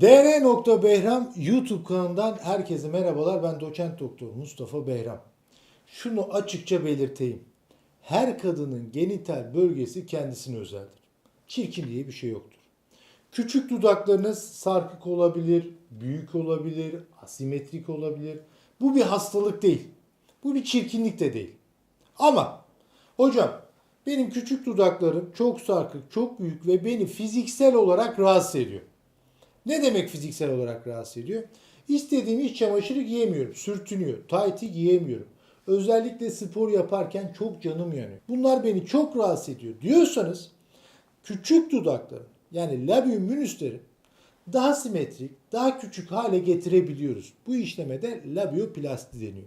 dr.behram YouTube kanalından herkese merhabalar. Ben doçent doktor Mustafa Behram. Şunu açıkça belirteyim. Her kadının genital bölgesi kendisine özeldir. Çirkin diye bir şey yoktur. Küçük dudaklarınız sarkık olabilir, büyük olabilir, asimetrik olabilir. Bu bir hastalık değil. Bu bir çirkinlik de değil. Ama hocam benim küçük dudaklarım çok sarkık, çok büyük ve beni fiziksel olarak rahatsız ediyor. Ne demek fiziksel olarak rahatsız ediyor? İstediğim iç çamaşırı giyemiyorum. Sürtünüyor. Tayt'i giyemiyorum. Özellikle spor yaparken çok canım yanıyor. Bunlar beni çok rahatsız ediyor diyorsanız küçük dudakların yani labium minusları daha simetrik, daha küçük hale getirebiliyoruz. Bu işleme de labioplasti deniyor.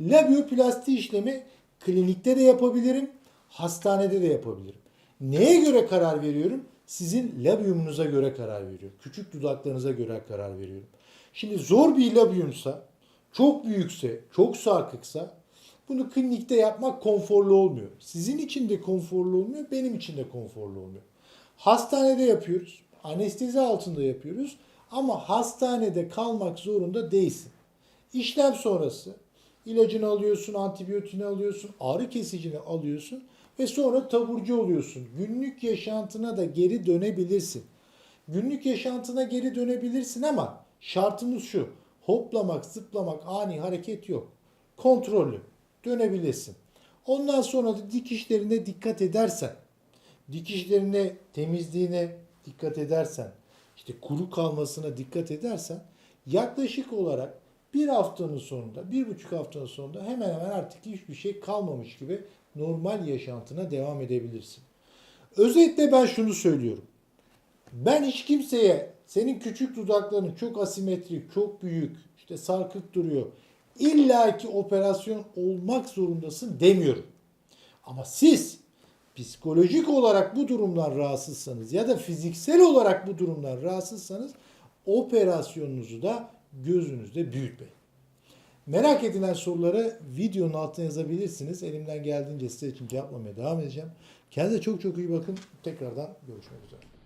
Labioplasti işlemi klinikte de yapabilirim, hastanede de yapabilirim. Neye göre karar veriyorum? Sizin labiumunuza göre karar veriyorum. Küçük dudaklarınıza göre karar veriyorum. Şimdi zor bir labiumsa, çok büyükse, çok sarkıksa bunu klinikte yapmak konforlu olmuyor. Sizin için de konforlu olmuyor, benim için de konforlu olmuyor. Hastanede yapıyoruz, anestezi altında yapıyoruz ama hastanede kalmak zorunda değilsin. İşlem sonrası ilacını alıyorsun, antibiyotini alıyorsun, ağrı kesicini alıyorsun ve sonra taburcu oluyorsun. Günlük yaşantına da geri dönebilirsin. Günlük yaşantına geri dönebilirsin ama şartımız şu. Hoplamak, zıplamak, ani hareket yok. Kontrollü. Dönebilirsin. Ondan sonra da dikişlerine dikkat edersen, dikişlerine, temizliğine dikkat edersen, işte kuru kalmasına dikkat edersen yaklaşık olarak bir haftanın sonunda, bir buçuk haftanın sonunda hemen hemen artık hiçbir şey kalmamış gibi normal yaşantına devam edebilirsin. Özetle ben şunu söylüyorum. Ben hiç kimseye senin küçük dudakların çok asimetrik, çok büyük, işte sarkık duruyor. İlla ki operasyon olmak zorundasın demiyorum. Ama siz psikolojik olarak bu durumdan rahatsızsanız ya da fiziksel olarak bu durumdan rahatsızsanız operasyonunuzu da gözünüzde büyütmeyin. Merak edilen soruları videonun altına yazabilirsiniz. Elimden geldiğince size için cevaplamaya devam edeceğim. Kendinize çok çok iyi bakın. Tekrardan görüşmek üzere.